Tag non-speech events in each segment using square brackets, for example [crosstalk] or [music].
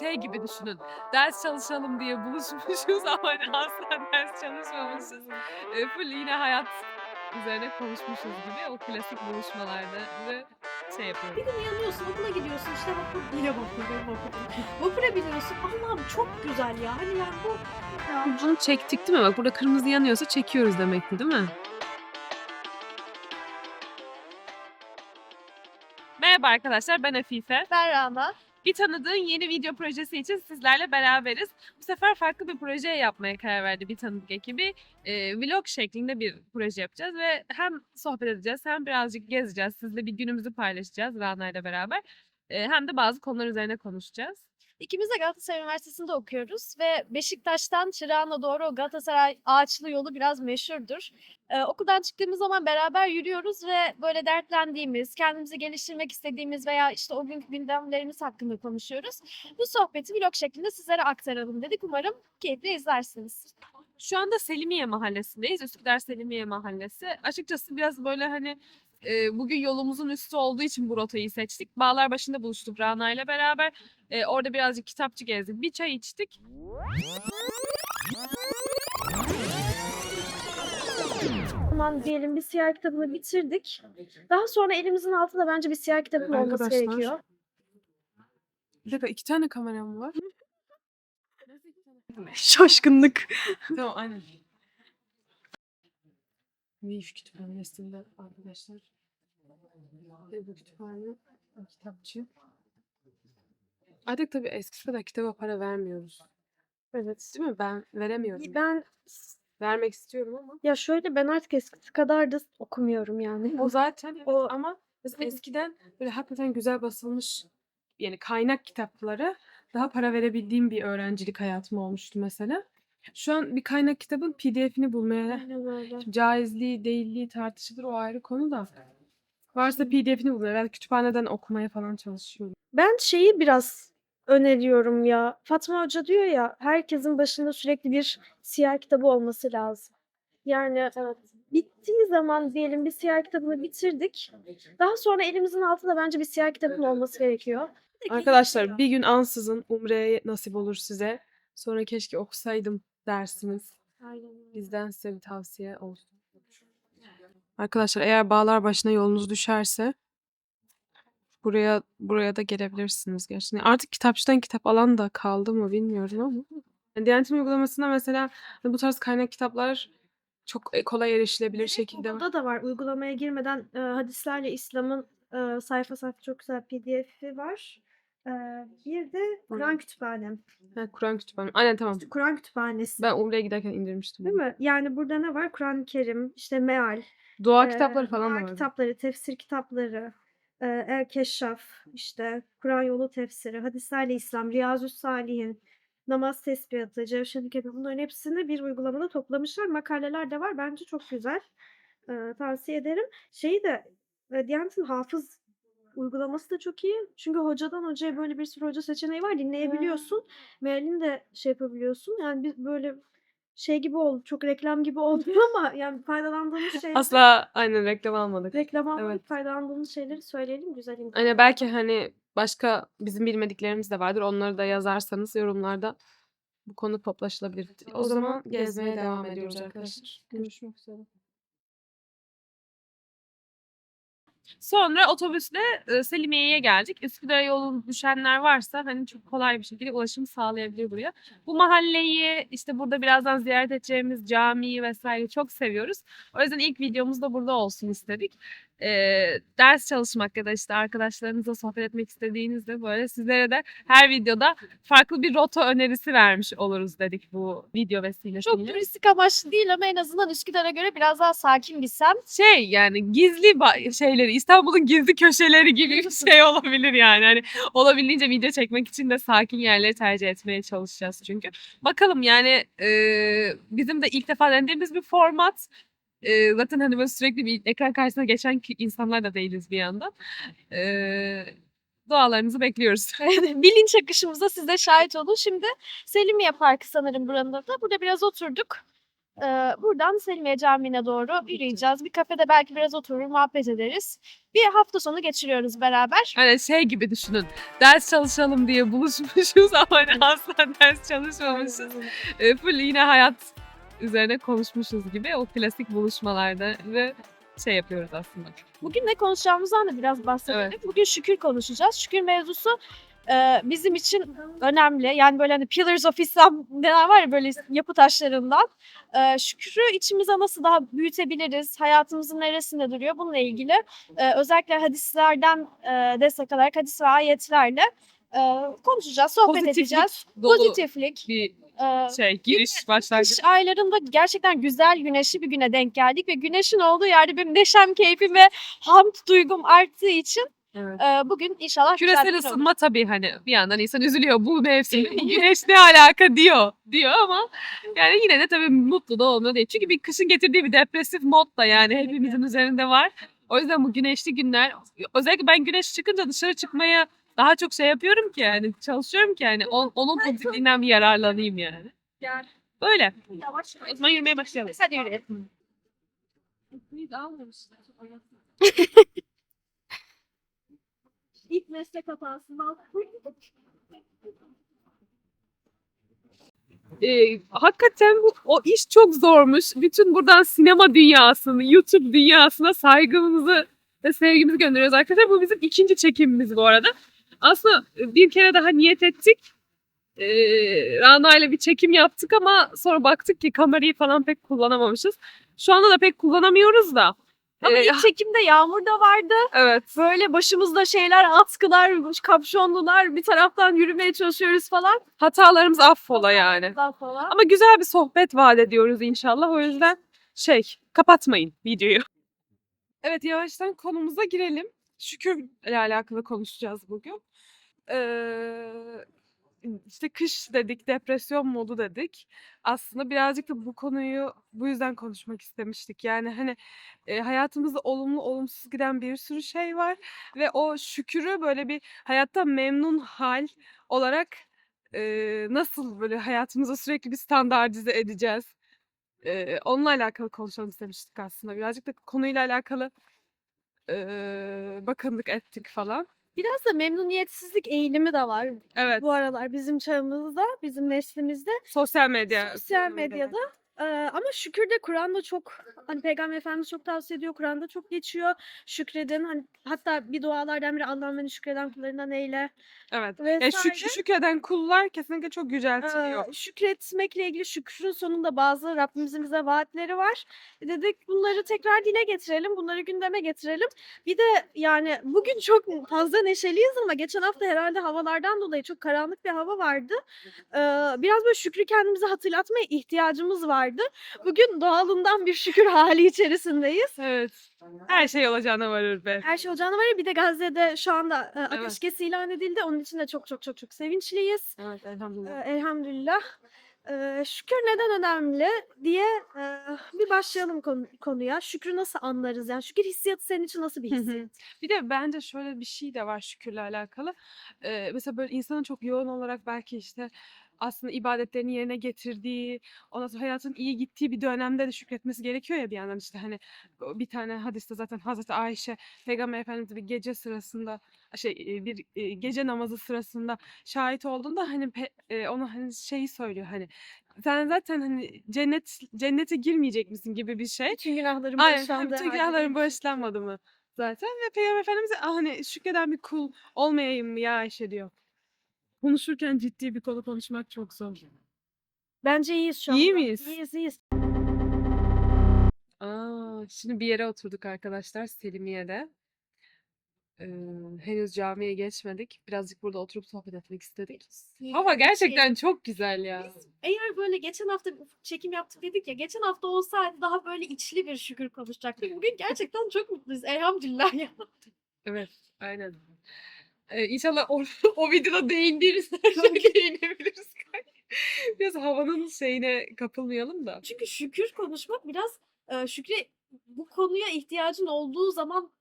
Şey gibi düşünün, ders çalışalım diye buluşmuşuz [laughs] ama asla ders çalışmamışız. Full yine hayat üzerine konuşmuşuz gibi o klasik buluşmalarda ve şey yapıyoruz. Bir gün uyanıyorsun, okula gidiyorsun, işte vapur, yine vapur, vapur. Vapura biniyorsun. Allah'ım çok güzel ya. Hani yani bu ya. Bunu çektik değil mi? Bak burada kırmızı yanıyorsa çekiyoruz demekti değil mi? Merhaba arkadaşlar ben Afife. Ben Rana. Bir tanıdığın yeni video projesi için sizlerle beraberiz. Bu sefer farklı bir proje yapmaya karar verdi bir tanıdık ekibi. Ee, vlog şeklinde bir proje yapacağız ve hem sohbet edeceğiz hem birazcık gezeceğiz. Sizle bir günümüzü paylaşacağız Rana ile beraber. Ee, hem de bazı konular üzerine konuşacağız. İkimiz de Galatasaray Üniversitesi'nde okuyoruz ve Beşiktaş'tan Çırağan'a doğru o Galatasaray ağaçlı yolu biraz meşhurdur. Ee, okuldan çıktığımız zaman beraber yürüyoruz ve böyle dertlendiğimiz, kendimizi geliştirmek istediğimiz veya işte o günkü gündemlerimiz hakkında konuşuyoruz. Bu sohbeti vlog şeklinde sizlere aktaralım dedik. Umarım keyifle izlersiniz. Şu anda Selimiye Mahallesi'ndeyiz. Üsküdar Selimiye Mahallesi. Açıkçası biraz böyle hani e, bugün yolumuzun üstü olduğu için bu rotayı seçtik. Bağlar başında buluştuk Rana ile beraber. E, orada birazcık kitapçı gezdik. Bir çay içtik. O zaman diyelim bir siyah kitabını bitirdik. Daha sonra elimizin altında bence bir siyah kitabın olması Arkadaşlar. gerekiyor. Bir dakika iki tane kameram var. Şaşkınlık. tamam aynen. Meyif kütüphanesinde arkadaşlar. Ve bu kütüphane kitapçı. Artık tabii eskisi kadar kitaba para vermiyoruz. Evet. Değil mi? Ben veremiyorum. Ben Vermek istiyorum ama. ya şöyle ben artık eskisi kadar da okumuyorum yani. O zaten evet [laughs] O- ama mesela eskiden böyle hakikaten güzel basılmış yani kaynak kitaplara daha para verebildiğim bir öğrencilik hayatım olmuştu mesela. Şu an bir kaynak kitabın PDF'ini bulmaya Aynen öyle. caizliği, değilliği tartışılır o ayrı konu da. Varsa PDF'ini bulmaya ben kütüphaneden okumaya falan çalışıyorum. Ben şeyi biraz öneriyorum ya. Fatma Hoca diyor ya herkesin başında sürekli bir siyah kitabı olması lazım. Yani bittiği zaman diyelim bir siyah kitabını bitirdik. Daha sonra elimizin altında bence bir siyah kitabın olması gerekiyor. Arkadaşlar bir gün ansızın Umre'ye nasip olur size. Sonra keşke okusaydım dersiniz. Bizden size bir tavsiye olsun. Arkadaşlar eğer bağlar başına yolunuz düşerse buraya buraya da gelebilirsiniz gerçekten. Artık kitapçıdan kitap alan da kaldı mı bilmiyorum ama. Yani Diyanet'in uygulamasında mesela bu tarz kaynak kitaplar çok e, kolay erişilebilir şekilde var. Burada da var. Uygulamaya girmeden e, hadislerle İslam'ın e, sayfa sayfa çok güzel PDF'i var. E, bir de Kur'an kütüphanem. Ha, Kur'an kütüphane. Aynen tamam. Kur'an kütüphanesi. Ben Umre'ye giderken indirmiştim. Değil mi? Yani burada ne var? Kur'an-ı Kerim, işte meal, Doğa Eee, kitapları falan da dua var. kitapları, tefsir kitapları, eee, El Keşşaf, işte Kur'an yolu tefsiri, hadislerle İslam, Riyazü Salihin, namaz tesbihatı, Cevşen-i bunların hepsini bir uygulamada toplamışlar. Makaleler de var. Bence çok güzel. Eee, tavsiye ederim. Şeyi de e, Diyanet'in hafız uygulaması da çok iyi. Çünkü hocadan hocaya böyle bir sürü hoca seçeneği var. Dinleyebiliyorsun. Mealini de şey yapabiliyorsun. Yani biz böyle şey gibi oldu. Çok reklam gibi oldu [laughs] ama yani faydalandığımız şeyler Asla aynen reklam almadık. reklam almadık. Evet. Faydalandığımız şeyleri söyleyelim. Güzel. Hani belki hani başka bizim bilmediklerimiz de vardır. Onları da yazarsanız yorumlarda bu konu toplaşılabilir. O, zaman gezmeye devam ediyoruz arkadaşlar. Görüşmek üzere. Sonra otobüsle e, Selimiye'ye geldik. Üsküdar yolun düşenler varsa hani çok kolay bir şekilde ulaşım sağlayabilir buraya. Bu mahalleyi işte burada birazdan ziyaret edeceğimiz camiyi vesaire çok seviyoruz. O yüzden ilk videomuz da burada olsun istedik. E, ders çalışmak ya da işte arkadaşlarınızla sohbet etmek istediğinizde böyle sizlere de her videoda farklı bir rota önerisi vermiş oluruz dedik bu video vesilesiyle. Çok turistik amaçlı değil ama en azından Üsküdar'a göre biraz daha sakin bir semt. şey yani gizli şeyleri İstanbul'un gizli köşeleri gibi bir [laughs] şey olabilir yani. Hani olabildiğince video çekmek için de sakin yerleri tercih etmeye çalışacağız çünkü. Bakalım yani e, bizim de ilk defa denediğimiz bir format. E, zaten hani böyle sürekli bir ekran karşısına geçen insanlar da değiliz bir yandan. E, dualarınızı bekliyoruz. [laughs] Bilinç akışımıza siz de şahit olun. Şimdi Selimiye Parkı sanırım buranın da. Burada biraz oturduk. Eee, buradan Selimiye Camii'ne doğru yürüyeceğiz. Bir kafede belki biraz oturur, muhabbet ederiz. Bir hafta sonu geçiriyoruz beraber. Hani şey gibi düşünün. Ders çalışalım diye buluşmuşuz ama hani [laughs] asla ders çalışmamışız. Full yine hayat üzerine konuşmuşuz gibi o klasik buluşmalarda ve şey yapıyoruz aslında. Bugün ne konuşacağımızdan da biraz bahsedelim. Bugün şükür konuşacağız. Şükür mevzusu eee, bizim için önemli. Yani böyle hani Pillars of Islam neler var ya böyle yapı taşlarından. Eee, şükrü içimize nasıl daha büyütebiliriz? Hayatımızın neresinde duruyor? Bununla ilgili eee, özellikle hadislerden eee destek alarak hadis ve ayetlerle eee, konuşacağız, sohbet Pozitiflik edeceğiz. dolu Pozitiflik. bir şey giriş başlangıç. Kış aylarında gerçekten güzel güneşli bir güne denk geldik ve güneşin olduğu yerde benim neşem, keyfim ve hamd duygum arttığı için Evet. e, bugün inşallah güzel Küresel bir olur. ısınma tabii hani bir yandan insan üzülüyor bu mevsim [laughs] güneş ne alaka diyor diyor ama yani yine de tabii mutlu da olmuyor değil. Çünkü bir kışın getirdiği bir depresif mod da yani hepimizin üzerinde var. O yüzden bu güneşli günler özellikle ben güneş çıkınca dışarı çıkmaya daha çok şey yapıyorum ki yani çalışıyorum ki yani on- onun pozitifliğinden bir yararlanayım yani. Böyle. O zaman yürümeye başlayalım. Hadi yürüyelim. [laughs] İlk meslek hatasından Ee, hakikaten bu, o iş çok zormuş. Bütün buradan sinema dünyasını, YouTube dünyasına saygımızı ve sevgimizi gönderiyoruz arkadaşlar. Bu bizim ikinci çekimimiz bu arada. Aslında bir kere daha niyet ettik. Ee, Rana ile bir çekim yaptık ama sonra baktık ki kamerayı falan pek kullanamamışız. Şu anda da pek kullanamıyoruz da. Ama Ee, ilk çekimde yağmur da vardı. evet. Böyle başımızda şeyler, atkılar, kapşonlular bir taraftan yürümeye çalışıyoruz falan. Hatalarımız affola yani. Falan. Ama güzel bir sohbet vaat ediyoruz inşallah. O yüzden şey kapatmayın videoyu. Evet yavaştan konumuza girelim. Şükürle alakalı konuşacağız bugün. Ee, işte kış dedik, depresyon modu dedik. Aslında birazcık da bu konuyu bu yüzden konuşmak istemiştik. Yani hani e, hayatımızda olumlu olumsuz giden bir sürü şey var ve o şükürü böyle bir hayatta memnun hal olarak e, nasıl böyle hayatımıza sürekli bir standartize edeceğiz? E, onunla alakalı konuşalım istemiştik aslında. Birazcık da konuyla alakalı e, bakındık ettik falan. Biraz da memnuniyetsizlik eğilimi de var Evet. bu aralar bizim çağımızda, bizim neslimizde. Sosyal medya. Sosyal medyada. Eee, ama şükür de Kur'an'da çok hani Peygamber Efendimiz çok tavsiye ediyor. Kur'an'da çok geçiyor. Şükredin. Hani hatta bir dualardan biri Allah'ın beni şükreden kullarından eyle. Evet. Ya şük- şükreden kullar kesinlikle çok yüceltiliyor. Eee, şükretmekle ilgili şükrün sonunda bazı Rabbimizin bize vaatleri var. E Dedik bunları tekrar dile getirelim. Bunları gündeme getirelim. Bir de yani bugün çok fazla neşeliyiz ama geçen hafta herhalde havalardan dolayı çok karanlık bir hava vardı. Eee, biraz böyle şükrü kendimize hatırlatmaya ihtiyacımız vardı. Bugün doğalından bir şükür hali içerisindeyiz. Evet. Her şey olacağına varır be. Her şey ocağına var ya bir de Gazze'de şu anda e, Evet. ateşkes ilan edildi. Onun için de çok çok çok çok sevinçliyiz. Evet elhamdülillah. Eee, elhamdülillah. Eee, şükür neden önemli diye eee, bir başlayalım konu- konuya. Şükrü nasıl anlarız? Yani şükür hissiyatı senin için nasıl bir Hı hı. hissiyat? Bir de bence şöyle bir şey de var şükürle alakalı. Eee, mesela böyle insanın çok yoğun olarak belki işte aslında ibadetlerini yerine getirdiği, ondan sonra hayatın iyi gittiği bir dönemde de şükretmesi gerekiyor ya bir yandan işte hani bir tane hadiste zaten Hazreti Ayşe Peygamber Efendimiz bir gece sırasında şey bir gece namazı sırasında şahit olduğunda hani ona hani şeyi söylüyor hani sen zaten hani cennet cennete girmeyecek misin gibi bir şey. Bütün günahlarım [laughs] bağışlandı. Bütün bir- bağışlanmadı mı zaten ve Peygamber Efendimiz "Ah, hani şükreden bir kul olmayayım mı ya Ayşe diyor. Konuşurken ciddi bir konu konuşmak çok zor. Bence iyiyiz şu anda. İyi miyiz? İyiyiz iyiyiz. Aa, şimdi bir yere oturduk arkadaşlar Selimiye'de. Ee, henüz camiye geçmedik. Birazcık burada oturup sohbet etmek istedik. Hava gerçekten çok güzel ya. Eğer böyle geçen hafta bir çekim yaptık dedik ya geçen hafta olsaydı daha böyle içli bir şükür konuşacaktık. Bugün gerçekten çok mutluyuz. Elhamdülillah [laughs] ya. Evet, aynen. Ee, inşallah o, [laughs] o videoda değindiğimiz her şeye değinebiliriz. [laughs] Biraz havanın şeyine kapılmayalım da. Çünkü şükür konuşmak biraz e, şükre bu konuya ihtiyacın olduğu zaman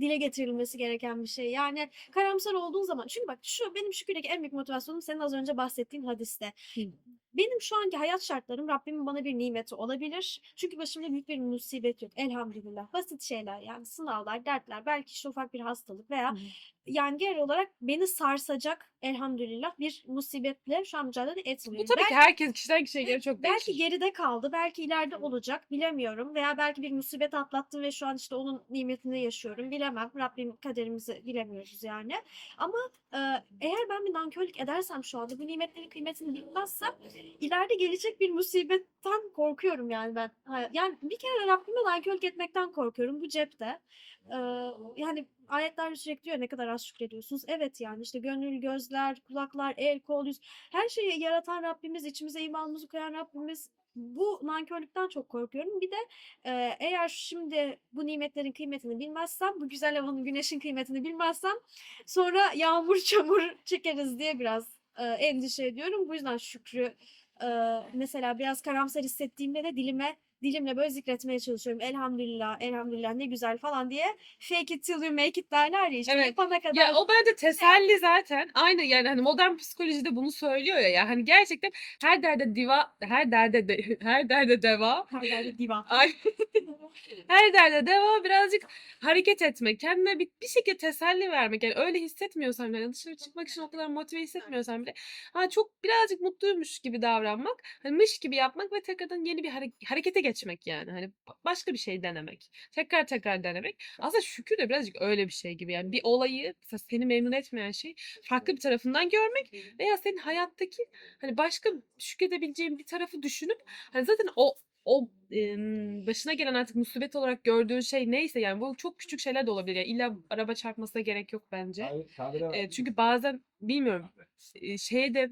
dile getirilmesi gereken bir şey. Yani karamsar olduğun zaman çünkü bak şu benim şükürdeki en büyük motivasyonum senin az önce bahsettiğin hadiste. Hı. Benim şu anki hayat şartlarım Rabbimin bana bir nimeti olabilir. Çünkü başımda büyük bir musibet yok elhamdülillah. Basit şeyler yani sınavlar, dertler, belki işte ufak bir hastalık veya yani genel olarak beni sarsacak elhamdülillah bir musibetle şu an mücadele Bu etmiyorum. tabii Belki- ki herkes kişiden kişiye göre çok Belki değişir. geride kaldı, belki ileride olacak bilemiyorum veya belki bir musibet atlattım ve şu an işte onun nimetini yaşıyorum bilemem. Rabbim kaderimizi bilemiyoruz yani. Ama eğer ben bir nankörlük edersem şu anda bu nimetlerin kıymetini bilmezsem ileride gelecek bir musibetten korkuyorum yani ben. Yani bir kere Rabbime nankörlük etmekten korkuyorum bu cepte. E, yani ayetler sürekli diyor ne kadar az şükrediyorsunuz. Evet yani işte gönül, gözler, kulaklar, el, kol, yüz her şeyi yaratan Rabbimiz, içimize imanımızı koyan Rabbimiz bu nankörlükten çok korkuyorum. Bir de e, eğer şimdi bu nimetlerin kıymetini bilmezsem, bu güzel havanın, güneşin kıymetini bilmezsem sonra yağmur, çamur [laughs] çekeriz diye biraz e, endişe ediyorum. Bu yüzden şükrü e, mesela biraz karamsar hissettiğimde de dilime dilimle böyle zikretmeye çalışıyorum. Elhamdülillah, elhamdülillah ne güzel falan diye. Fake it till you make it derler ya işte Evet. yapana kadar. Ya o bence teselli zaten. Aynı yani hani modern psikolojide bunu söylüyor ya. ya hani gerçekten her derde diva, her derde de, [laughs] her derde deva. Her yerde divan. Ay, [laughs] her derde deva birazcık hareket etmek, kendine bir, bir şekilde teselli vermek. Yani öyle hissetmiyorsan bile, dışarı çıkmak için o kadar motive hissetmiyorsan bile ha çok birazcık mutluymuş gibi davranmak, hani mış gibi yapmak ve tekrardan yeni bir hare- harekete geçmek yani. Hani ba- başka bir şey denemek. Tekrar tekrar denemek. Aslında şükür de birazcık öyle bir şey gibi. Yani bir olayı seni memnun etmeyen şey farklı bir tarafından görmek veya senin hayattaki hani başka şükredebileceğin bir tarafı düşünüp hani zaten o o başına gelen artık musibet olarak gördüğün şey neyse yani bu çok küçük şeyler de olabilir. Yani illa araba çarpmasına gerek yok bence. E, çünkü bazen bilmiyorum e, şeye de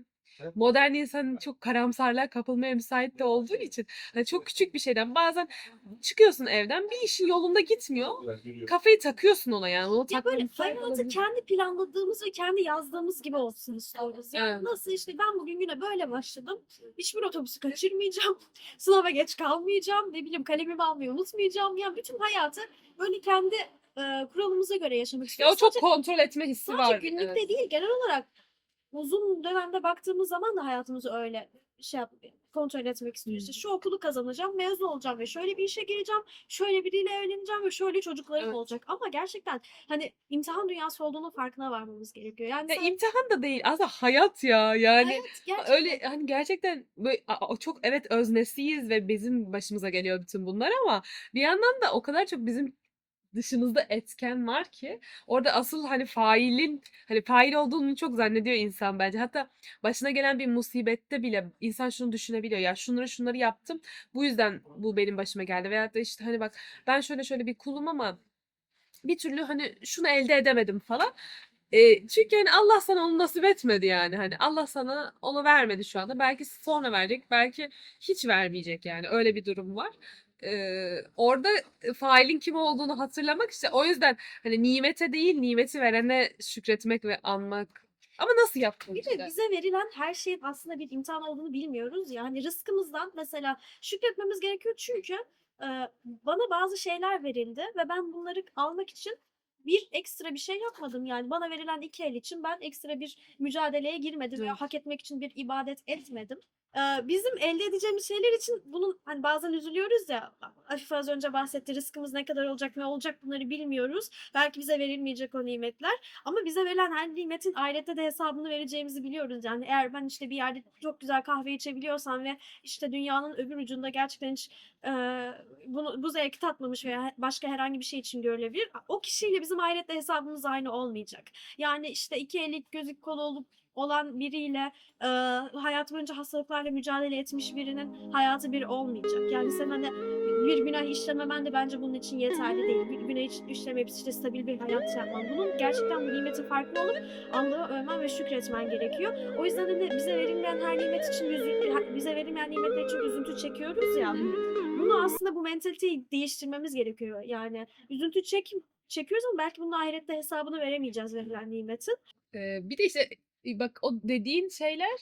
modern insan çok karamsarlığa kapılmaya müsait de olduğu için hani çok küçük bir şeyden bazen çıkıyorsun evden bir işin yolunda gitmiyor. Kafayı takıyorsun ona yani. Onu Ya böyle takmanın hayatı kendi planladığımız ve kendi yazdığımız gibi olsun istiyoruz. Yani Evet. nasıl işte ben bugün güne böyle başladım. Hiçbir otobüsü kaçırmayacağım. [laughs] Sınava geç kalmayacağım. Ne bileyim kalemimi almayı unutmayacağım. Yani bütün hayatı böyle kendi e, kuralımıza göre yaşamak Ya istiyoruz. o çok Sadece- kontrol etme hissi Sadece var. günlükte evet. değil genel olarak uzun dönemde baktığımız zaman da hayatımızı öyle şey yap, kontrol etmek istiyoruz. İşte şu okulu kazanacağım, mezun olacağım ve şöyle bir işe gireceğim, şöyle biriyle evleneceğim ve şöyle çocuklarım Evet. olacak. Ama gerçekten hani imtihan dünyası olduğunun farkına varmamız gerekiyor. Yani Ya sen imtihan da değil aslında hayat ya yani hayat gerçekten öyle hani gerçekten böyle, çok evet öznesiyiz ve bizim başımıza geliyor bütün bunlar ama bir yandan da o kadar çok bizim dışımızda etken var ki orada asıl hani failin hani fail olduğunu çok zannediyor insan bence. Hatta başına gelen bir musibette bile insan şunu düşünebiliyor. Ya şunları şunları yaptım. Bu yüzden bu benim başıma geldi. Veyahut da işte hani bak ben şöyle şöyle bir kulum ama bir türlü hani şunu elde edemedim falan. E, çünkü hani Allah sana onu nasip etmedi yani. Hani Allah sana onu vermedi şu anda. Belki sonra verecek, belki hiç vermeyecek yani. Öyle bir durum var. Ee, orada failin kim olduğunu hatırlamak işte o yüzden hani nimete değil nimeti verene şükretmek ve anmak. Ama nasıl yaptın Bir de işte? bize verilen her şeyin aslında bir imtihan olduğunu bilmiyoruz ya. Hani rızkımızdan mesela şükretmemiz gerekiyor çünkü e, bana bazı şeyler verildi ve ben bunları almak için bir ekstra bir şey yapmadım. Yani bana verilen iki el için ben ekstra bir mücadeleye girmedim veya Evet. hak etmek için bir ibadet etmedim. Bizim elde edeceğimiz şeyler için bunun hani bazen üzülüyoruz ya Afife az önce bahsetti rızkımız ne kadar olacak ne olacak bunları bilmiyoruz. Belki bize verilmeyecek o nimetler. Ama bize verilen her nimetin ahirette de hesabını vereceğimizi biliyoruz. Yani eğer ben işte bir yerde çok güzel kahve içebiliyorsam ve işte dünyanın öbür ucunda gerçekten hiç e, bunu, bu zevki tatmamış veya başka herhangi bir şey için görülebilir. O kişiyle bizim ahirette hesabımız aynı olmayacak. Yani işte iki elik gözük kolu olup olan biriyle e, hayatı boyunca hastalıklarla mücadele etmiş birinin hayatı bir olmayacak. Yani sen hani bir günah işlememen de bence bunun için yeterli değil. Bir günah işlemeyip işte stabil bir hayat yapman. Bunun gerçekten bu nimetin farkında olup Allah'ı övmen ve şükretmen gerekiyor. O yüzden de bize verilmeyen her nimet için üzü- bize verilmeyen nimetler için üzüntü çekiyoruz ya. Bunu aslında bu mentaliteyi değiştirmemiz gerekiyor. Yani üzüntü çek çekiyoruz ama belki bunun ahirette hesabını veremeyeceğiz verilen nimetin. Ee, bir de işte bak o dediğin şeyler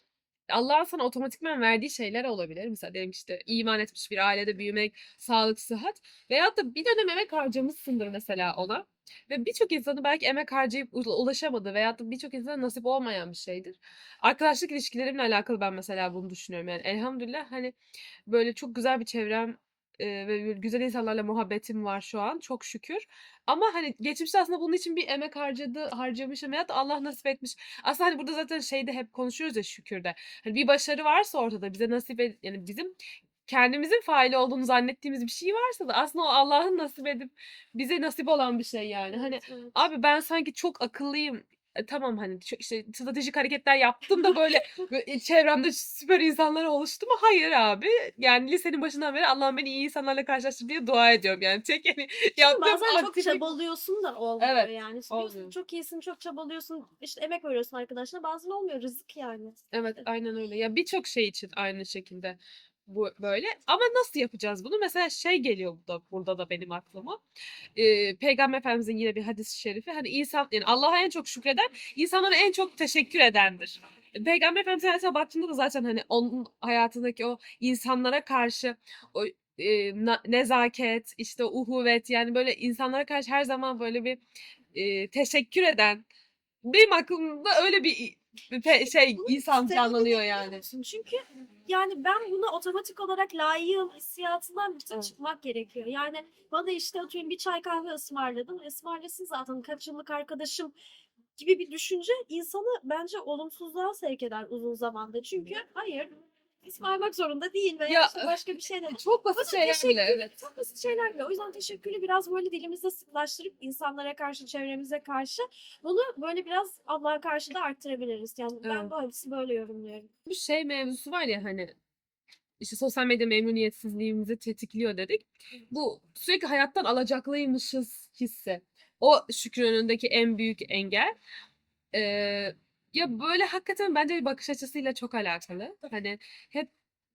Allah'ın sana otomatikman verdiği şeyler olabilir. Mesela diyelim işte iman etmiş bir ailede büyümek, sağlık, sıhhat veyahut da bir dönem emek harcamışsındır mesela ona. Ve birçok insanı belki emek harcayıp ula- ulaşamadı veyahut da birçok insana nasip olmayan bir şeydir. Arkadaşlık ilişkilerimle alakalı ben mesela bunu düşünüyorum. Yani elhamdülillah hani böyle çok güzel bir çevrem e, ve güzel insanlarla muhabbetim var şu an çok şükür. Ama hani geçmişte aslında bunun için bir emek harcadı, harcamışım veyahut da Allah nasip etmiş. Aslında hani burada zaten şeyde hep konuşuyoruz ya şükürde. Hani bir başarı varsa ortada bize nasip et, yani bizim kendimizin faili olduğunu zannettiğimiz bir şey varsa da aslında o Allah'ın nasip edip bize nasip olan bir şey yani. Hani Evet, evet. abi ben sanki çok akıllıyım. E, tamam hani işte stratejik hareketler yaptım da böyle, [laughs] böyle çevremde süper insanlar oluştu mu? Hayır abi. Yani lisenin başından beri Allah'ım beni iyi insanlarla karşılaştır diye dua ediyorum yani. [laughs] Tek yani yaptığım Bazen çok aktivite- çabalıyorsun da olmuyor Evet, yani. Diyorsun, olmuyor. çok iyisin, çok çabalıyorsun, işte emek veriyorsun arkadaşına. Bazen olmuyor, rızık yani. Evet, aynen öyle. Ya birçok şey için aynı şekilde bu böyle. Ama nasıl yapacağız bunu? Mesela şey geliyor burada, burada da benim aklıma. Ee, Peygamber Efendimizin yine bir hadis-i şerifi. Hani insan yani Allah'a en çok şükreden, insanlara en çok teşekkür edendir. Peygamber Efendimiz'e hayatına baktığında da zaten hani onun hayatındaki o insanlara karşı o e, nezaket, işte o uhuvvet yani böyle insanlara karşı her zaman böyle bir e, teşekkür eden benim aklımda öyle bir pe- şey insan canlanıyor yani. Çünkü yani ben buna otomatik olarak layığım hissiyatından bir tık Evet. çıkmak gerekiyor. Yani bana işte atıyorum bir çay kahve ısmarladın. Ismarlasın zaten kaç yıllık arkadaşım gibi bir düşünce insanı bence olumsuzluğa sevk eder uzun zamanda. Çünkü hayır ısmarlamak zorunda değil veya Ya, işte başka bir şey de [laughs] Çok basit şeyler bile evet. Çok basit şeyler bile. O yüzden teşekkürü biraz böyle dilimizde sıklaştırıp insanlara karşı, çevremize karşı bunu böyle biraz Allah'a karşı da arttırabiliriz. Yani ben Evet. böylesi böyle yorumluyorum. Bu şey mevzusu var ya hani işte sosyal medya memnuniyetsizliğimizi tetikliyor dedik. Bu sürekli hayattan alacaklıymışız hissi. O şükür önündeki en büyük engel. Ee, ya böyle hakikaten bence bir bakış açısıyla çok alakalı. Hani hep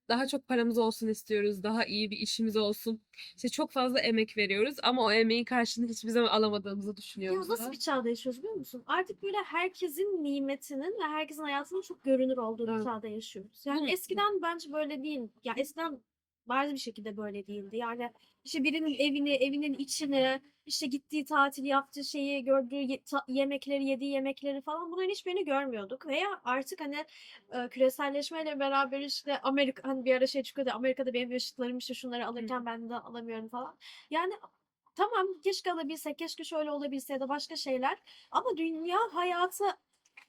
daha çok paramız olsun istiyoruz, daha iyi bir işimiz olsun. İşte çok fazla emek veriyoruz ama o emeğin karşılığını hiçbir zaman alamadığımızı Ya düşünüyoruz. nasıl da. bir çağda yaşıyoruz biliyor musun? Artık böyle herkesin nimetinin ve herkesin hayatının çok görünür olduğu bir Evet. çağda yaşıyoruz. Yani Hı. eskiden bence böyle değil. Ya eskiden bariz bir şekilde böyle değildi. Yani işte birinin evini, evinin içini, işte gittiği tatil yaptığı şeyi, gördüğü ye- ta- yemekleri, yediği yemekleri falan bunların hiçbirini görmüyorduk. Veya artık hani e, küreselleşmeyle beraber işte Amerika hani bir ara şey çıkıyordu. Amerika'da benim yaşıtlarım işte şunları alırken ben de alamıyorum falan. Yani Tamam keşke alabilsek, keşke şöyle olabilse ya da başka şeyler. Ama dünya hayatı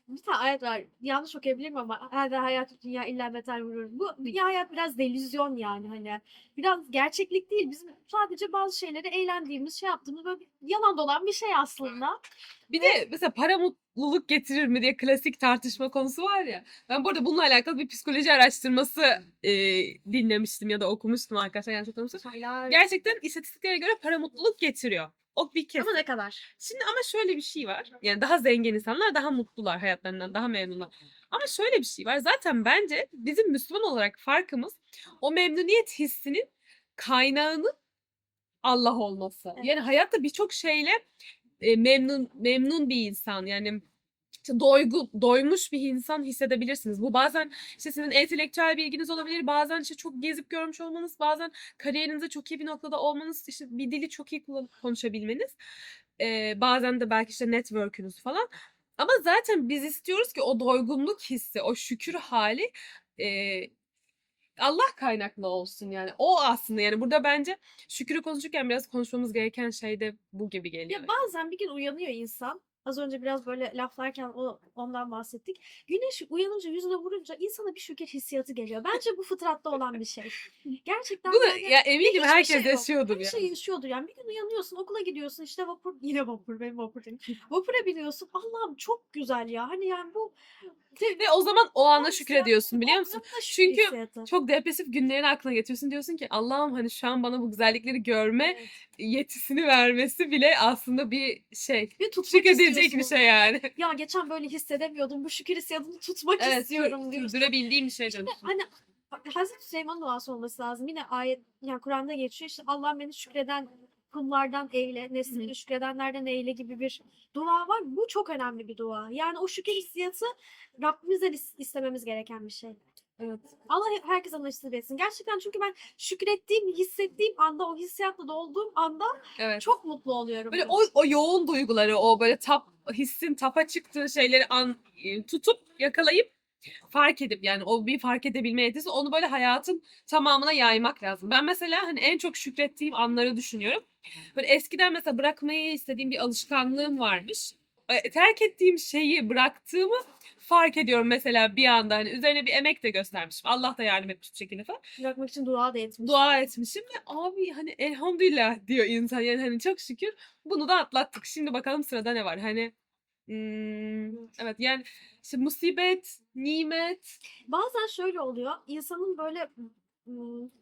bir tane ayet var. Yanlış okuyabilirim ama her hayat dünya illa beter vurur. Bu dünya hayat biraz delüzyon yani hani. Biraz gerçeklik değil. Bizim sadece bazı şeyleri eğlendiğimiz, şey yaptığımız böyle yalan dolan bir şey aslında. Bir de mesela para mutluluk getirir mi diye klasik tartışma konusu var ya. Ben bu arada bununla alakalı bir psikoloji araştırması e, dinlemiştim ya da okumuştum arkadaşlar yanlış hatırlamıyorsam. Gerçekten istatistiklere göre para mutluluk getiriyor. O bir kesin. Ama ne kadar? Şimdi ama şöyle bir şey var. Yani daha zengin insanlar daha mutlular hayatlarından, daha memnunlar. Ama şöyle bir şey var. Zaten bence bizim Müslüman olarak farkımız o memnuniyet hissinin kaynağının Allah olması. Evet. Yani hayatta birçok şeyle e, memnun memnun bir insan yani işte doygu, doymuş bir insan hissedebilirsiniz. Bu bazen işte sizin entelektüel bilginiz olabilir, bazen işte çok gezip görmüş olmanız, bazen kariyerinizde çok iyi bir noktada olmanız, işte bir dili çok iyi konuşabilmeniz, Ee, bazen de belki işte network'ünüz falan. Ama zaten biz istiyoruz ki o doygunluk hissi, o şükür hali e, Allah kaynaklı olsun yani. O aslında yani burada bence şükürü konuşurken biraz konuşmamız gereken şey de bu gibi geliyor. Ya bazen bir gün uyanıyor insan. Az önce biraz böyle laflarken o, ondan bahsettik. Güneş uyanınca yüzüne vurunca insana bir şükür hissiyatı geliyor. Bence bu fıtratta olan bir şey. Gerçekten Bunu yani ya eminim hiçbir herkes şey yok. yaşıyordur her ya. şey yaşıyordur yani. Bir gün uyanıyorsun okula gidiyorsun işte vapur yine vapur benim vapur değil. Vapura biniyorsun Allah'ım çok güzel ya. Hani yani bu Ve o zaman o ana şükrediyorsun biliyor musun? Çünkü. Çok depresif günlerini aklına getiriyorsun. Diyorsun ki Allah'ım hani şu an bana bu güzellikleri görme Evet. yetisini vermesi bile aslında bir şey. Ve tutmak Şükredilecek bir istiyorsun. şey yani. Ya geçen böyle hissedemiyordum. Bu şükür hissiyatını tutmak istiyorum diyorsun. sürdürebildiğim bir şey diyorsun. Hani Hazreti Süleyman duası olması lazım. Yine ayet yani Kur'an'da geçiyor. İşte Allah beni şükreden kullardan eyle, neslini şükredenlerden eyle gibi bir dua var. Bu çok önemli bir dua. Yani o şükür hissiyatı Rabbimizden is- istememiz gereken bir şey. Evet. Allah herkese nasip etsin. Gerçekten çünkü ben şükrettiğim, hissettiğim anda, o hissiyatla dolduğum anda Evet. çok mutlu oluyorum. Böyle o, o yoğun duyguları, o böyle tap hissin tapa çıktığı şeyleri an, e, tutup yakalayıp fark edip yani o bir fark edebilme yetisi onu böyle hayatın tamamına yaymak lazım. Ben mesela hani en çok şükrettiğim anları düşünüyorum. [laughs] Böyle eskiden mesela bırakmayı istediğim bir alışkanlığım varmış. E, Terk ettiğim şeyi bıraktığımı fark ediyorum mesela bir anda hani üzerine bir emek de göstermişim. Allah da yardım etmiş bir şekilde falan. bırakmak için dua da etmiş. Dua etmişim ve abi hani elhamdülillah diyor insan yani hani çok şükür bunu da atlattık. Şimdi bakalım sırada ne var? Hani hmm, evet yani işte musibet, nimet. Bazen şöyle oluyor. insanın böyle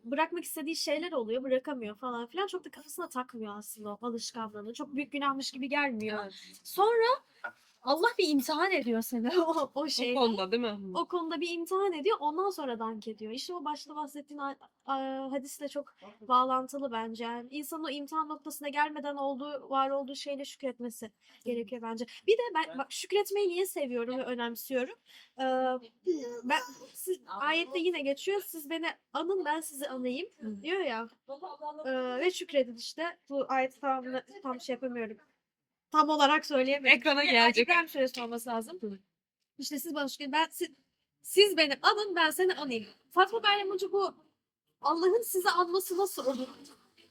bırakmak istediği şeyler oluyor, bırakamıyor falan filan. Çok da kafasına takmıyor aslında o alışkanlığını. Çok büyük günahmış gibi gelmiyor. Sonra Allah bir imtihan ediyor seni [laughs] o, o O şeyle. konuda değil mi? O konuda bir imtihan ediyor. Ondan sonra dank ediyor. İşte o başta bahsettiğin a- a- hadisle çok bağlantılı bence. Yani insanın o imtihan noktasına gelmeden olduğu, var olduğu şeyle şükretmesi gerekiyor bence. Bir de ben bak şükretmeyi niye seviyorum ve önemsiyorum? Ee, ben siz, ayette yine geçiyor. Siz beni anın ben sizi anayım diyor ya. Ee, ve şükredin işte. Bu ayet tam, tam şey yapamıyorum. Tam olarak söyleyemiyorum. Ekrana Çünkü gelecek. İbrahim suresi olması lazım. İşte siz bana şükredin. Ben, siz, siz beni anın ben seni anayım. Fatma Meryem Hoca bu Allah'ın sizi anması nasıl olur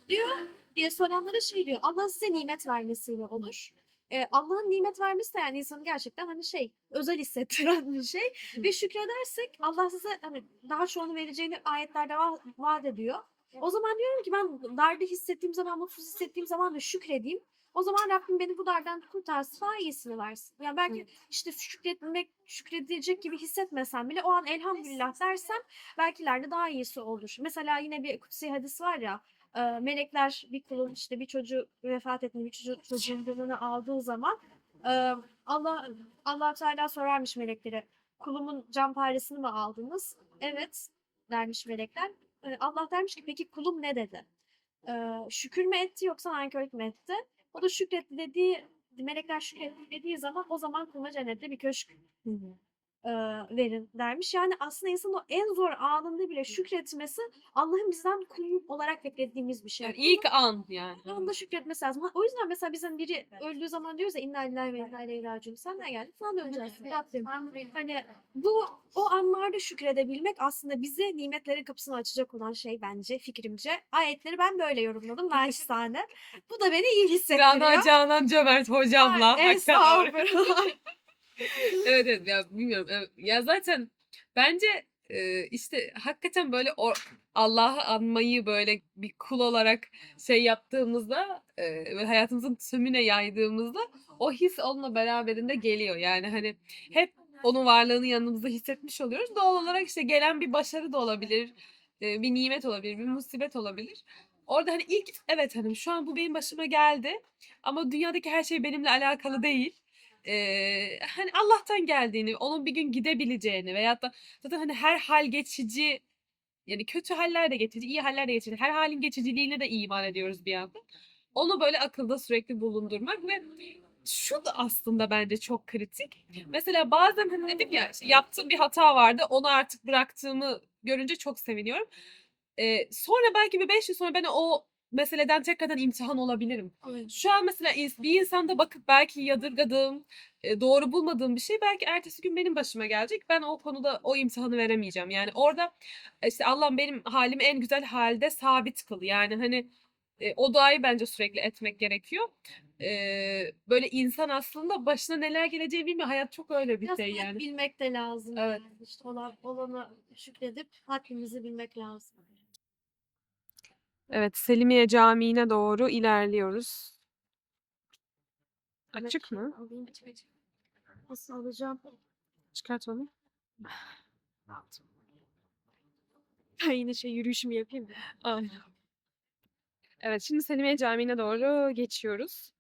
diyor diye soranlara şey diyor. Allah size nimet vermesiyle olur. Ee, Allah'ın nimet vermesi de yani insanı gerçekten hani şey özel hissettiren bir şey. Ve şükredersek Allah size hani daha çoğunu vereceğini ayetlerde va- vaat ediyor. O zaman diyorum ki ben darbe hissettiğim zaman, mutsuz hissettiğim zaman da şükredeyim. O zaman Rabbim beni bu dardan kurtarsın, daha iyisini versin. Yani belki işte şükretmek, şükredecek gibi hissetmesem bile o an elhamdülillah dersem belki ileride daha iyisi olur. Mesela yine bir kutsi hadis var ya, e, melekler bir kulun işte bir çocuğu vefat ettiğinde bir çocuğu, çocuğun canını aldığı zaman e, Allah Allah Teala sorarmış meleklere kulumun can paresini mi aldınız? Evet dermiş melekler. E, Allah dermiş ki peki kulum ne dedi? Şükür mü etti yoksa nankörlük mü etti? O da şükretti dediği melekler şükretti dediği zaman o zaman kuluna cennette bir köşk e, verin dermiş. Yani aslında insanın o en zor anında bile şükretmesi Allah'ın bizden kul olarak beklediğimiz bir şey. Yani ilk an yani. O anda şükretmesi lazım. O yüzden mesela bizim biri öldüğü zaman diyoruz ya inna lillahi ve inna ileyhi raciun. Sen ne geldin? Sana döneceğiz. Rabbim. Hani bu o anlarda şükredebilmek aslında bize nimetlerin kapısını açacak olan şey bence fikrimce. Ayetleri ben böyle yorumladım naçizane. [laughs] Bu da beni iyi hissettiriyor. Canan Canan Cömert hocamla. Estağfurullah. [laughs] evet evet ya bilmiyorum. Ya zaten bence e, işte hakikaten böyle Allah'ı anmayı böyle bir kul olarak şey yaptığımızda e, hayatımızın tümüne yaydığımızda o his onunla beraberinde geliyor. Yani hani hep onun varlığını yanımızda hissetmiş oluyoruz. Doğal olarak işte gelen bir başarı da olabilir, e, bir nimet olabilir, bir musibet olabilir. Orada hani ilk evet hani şu an bu benim başıma geldi ama dünyadaki her şey benimle alakalı değil. Eee, hani Allah'tan geldiğini, onun bir gün gidebileceğini veyahut da zaten hani her hal geçici yani kötü haller de geçici, iyi haller de geçici. Her halin geçiciliğine de iman ediyoruz bir yandan. Onu böyle akılda sürekli bulundurmak ve şu da aslında bence çok kritik. Mesela bazen hani dedim ya yaptığım bir hata vardı. Onu artık bıraktığımı görünce çok seviniyorum. Eee, sonra belki bir 5 yıl sonra ben o meseleden tekrardan imtihan olabilirim. Şu an mesela bir insanda bakıp belki yadırgadığım, e, doğru bulmadığım bir şey belki ertesi gün benim başıma gelecek. Ben o konuda o imtihanı veremeyeceğim. Yani orada işte Allah'ım benim halimi en güzel halde sabit kıl. Yani hani e, o duayı bence sürekli etmek gerekiyor. E, böyle insan aslında başına neler geleceği bilmiyor. Hayat çok öyle bir Biraz şey yani. bilmek de lazım. Evet. Yani. İşte olan, olanı şükredip haddimizi bilmek lazım. Evet, Selimiye Camii'ne doğru ilerliyoruz. Açık mı? Alayım. Nasıl alacağım? Çıkart onu. Ben yine şey yürüyüşümü yapayım? Aynen. Evet, şimdi Selimiye Camii'ne doğru geçiyoruz.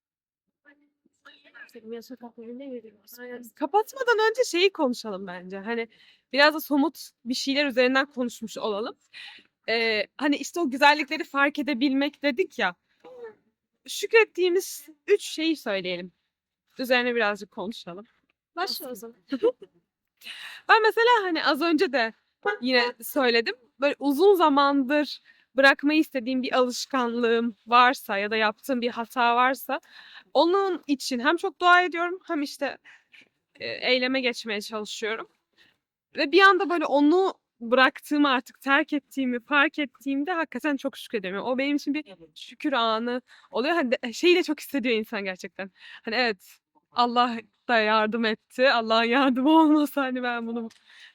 Selimiye sokaklarında yürüyoruz. Aynen. Kapatmadan önce şeyi konuşalım bence. Hani biraz da somut bir şeyler üzerinden konuşmuş olalım. Ee, hani işte o güzellikleri fark edebilmek dedik ya. şükrettiğimiz üç şeyi söyleyelim. Üzerine birazcık konuşalım. Başla o zaman. [laughs] Ben mesela hani az önce de yine söyledim. Böyle uzun zamandır bırakmayı istediğim bir alışkanlığım varsa ya da yaptığım bir hata varsa onun için hem çok dua ediyorum hem işte e, eyleme geçmeye çalışıyorum. Ve bir anda böyle onu bıraktığımı artık terk ettiğimi fark ettiğimde hakikaten çok şükrediyorum. O benim için bir şükür anı oluyor. Hani de- şeyi de çok hissediyor insan gerçekten. Hani evet Allah da yardım etti. Allah'ın yardımı [laughs] olmasa hani ben bunu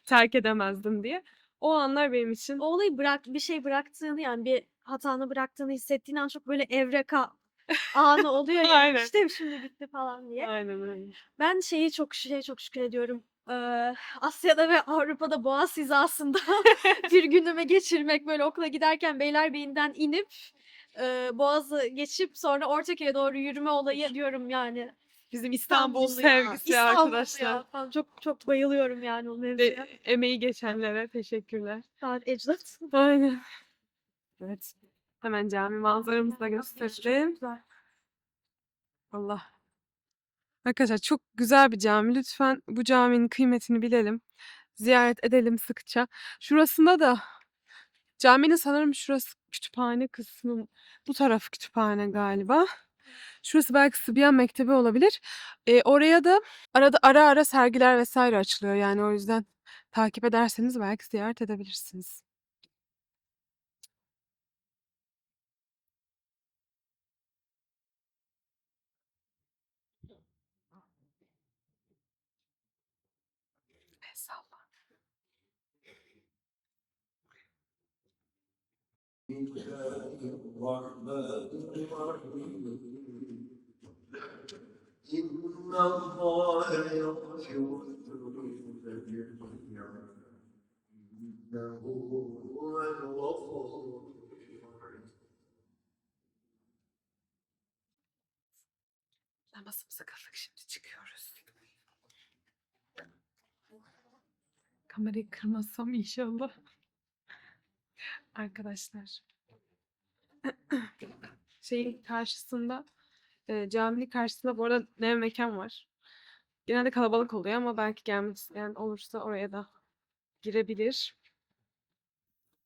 terk edemezdim diye. O anlar benim için O olayı bırak bir şey bıraktığını yani bir hatanı bıraktığını hissettiğin an çok böyle evreka anı [laughs] oluyor ya. Aynen. İşte şimdi bitti falan diye. aynen öyle. Ben şeyi çok şey çok şükür ediyorum. Ee, Asya'da ve Avrupa'da Boğaz hizasında [laughs] [laughs] bir günümü geçirmek böyle okula giderken Beylerbeyi'nden inip Boğaz'ı geçip sonra Ortaköy'e doğru yürüme olayı diyorum yani. Bizim İstanbul İstanbul ya, sevgisi arkadaşlar. ya falan. Çok çok bayılıyorum yani o Ve mevzuya. emeği geçenlere teşekkürler. Saat ecdat. Aynen. Evet. Hemen cami manzaramızı da gösterelim. Güzel. Allah. Arkadaşlar çok güzel bir cami. Lütfen bu caminin kıymetini bilelim. Ziyaret edelim sıkça. Şurasında da caminin sanırım şurası kütüphane kısmı. Bu taraf kütüphane galiba. Şurası belki Sıbyan Mektebi olabilir. Ee, oraya da arada ara ara sergiler vesaire açılıyor. Yani o yüzden takip ederseniz belki ziyaret edebilirsiniz. إن الله يغفر الذنوب جميعا إنه هو الغفور الرحيم Namazımızı kıldık şimdi çıkıyoruz. Kamerayı kırmazsam inşallah. Arkadaşlar. [clears throat] Şeyin karşısında e, caminin karşısında bu arada ne mekan var. Genelde kalabalık oluyor ama belki gelmek isteyen olursa oraya da girebilir.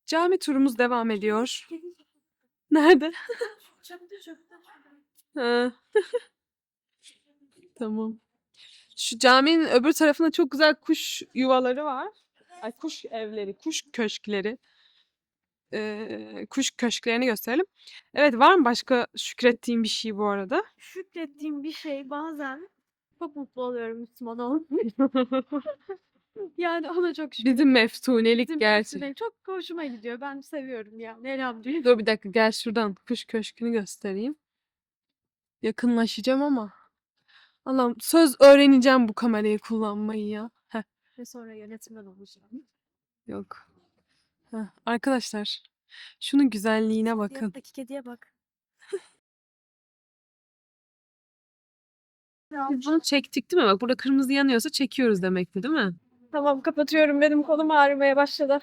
Cami turumuz devam ediyor. [laughs] Nerede? [laughs] Ha. [laughs] Tamam. Şu caminin öbür tarafında çok güzel kuş yuvaları var. Ay kuş evleri, kuş köşkleri. Ee, kuş köşklerini gösterelim. Evet var mı başka şükrettiğin bir şey bu arada? Şükrettiğim bir şey bazen çok mutlu oluyorum Müslüman [laughs] olmayı. yani ona çok şükür. Bizim meftunelik Bizim gerçi. Müslüman- Çok hoşuma gidiyor. Ben seviyorum yani elhamdülillah. Dur bir dakika gel şuradan kuş köşkünü göstereyim. Yakınlaşacağım ama. Allah'ım söz öğreneceğim bu kamerayı kullanmayı ya. Heh. Ve sonra yönetmen olacağım. Yok. Heh, arkadaşlar şunun güzelliğine bakın. Yanındaki kediye bak. Biz bunu çektik değil mi? Bak burada kırmızı yanıyorsa çekiyoruz demekti değil mi? Tamam kapatıyorum. Benim kolum ağrımaya başladı.